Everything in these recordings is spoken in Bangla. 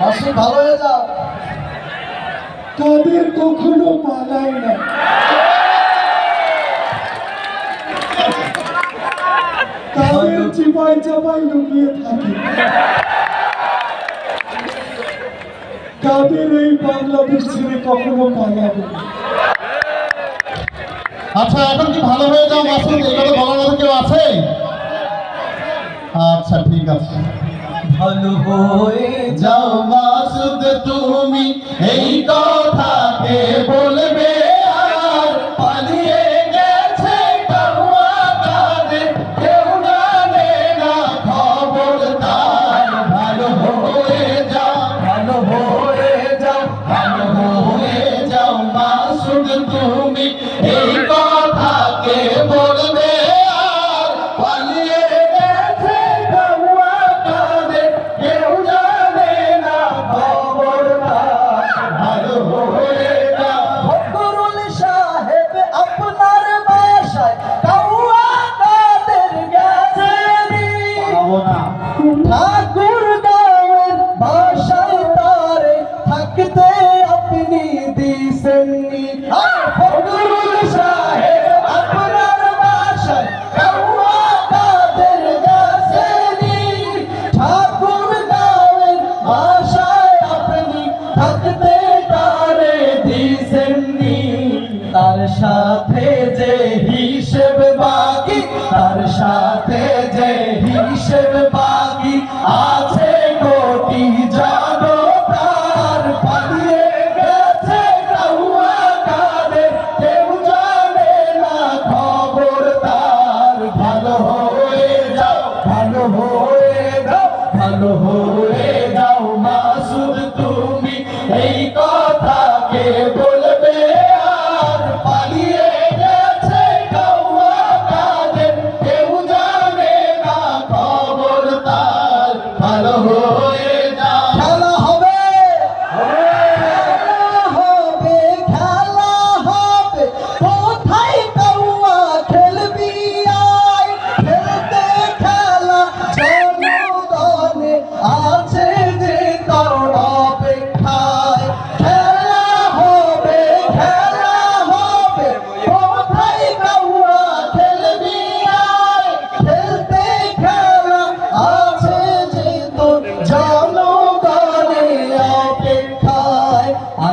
মাসি, ভালো হয়ে তাদের কখনো পালায় না। তাদের চিপাই চাপাই লুকিয়ে থাকে। তাদের এই বাংলাদেশ ছেড়ে কখনো পালাবে না। আচ্ছা এখন কি ভালো হয়ে যাও, মাসুদ? কথা বলার মতো কেউ আছে? আচ্ছা ঠিক আছে। ভালো হয়ে যাও, মাসুদ, তুমি এই কথাকে বলবে আর গেছে কেউ না ভালো হয়ে ভালো যাও তুমি থাকতে আপনি দিছেননি ফখরুল সাহেব আপনার বাসায় তারে সাথে যে হিসেব বাকি, তার সাথে যে হিসেব বাকি আছে হয়ে দাও মাসুদ তুমি এই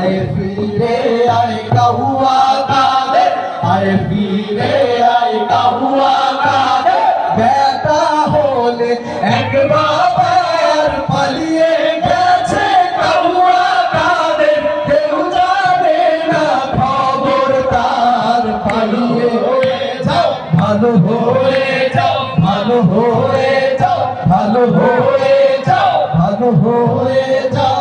আয় ফিরে আয় কাহুয়া কালে আয় ফিরে আয় কাহুয়া কালে বেটা হলে এক বাবার পালিয়ে গেছে কাহুয়া কালে কেউ জানে না খবর তার ভালো হয়ে যাও, ভালো হয়ে যাও, ভালো হয়ে যাও, ভালো হয়ে যাও, ভালো হয়ে যাও।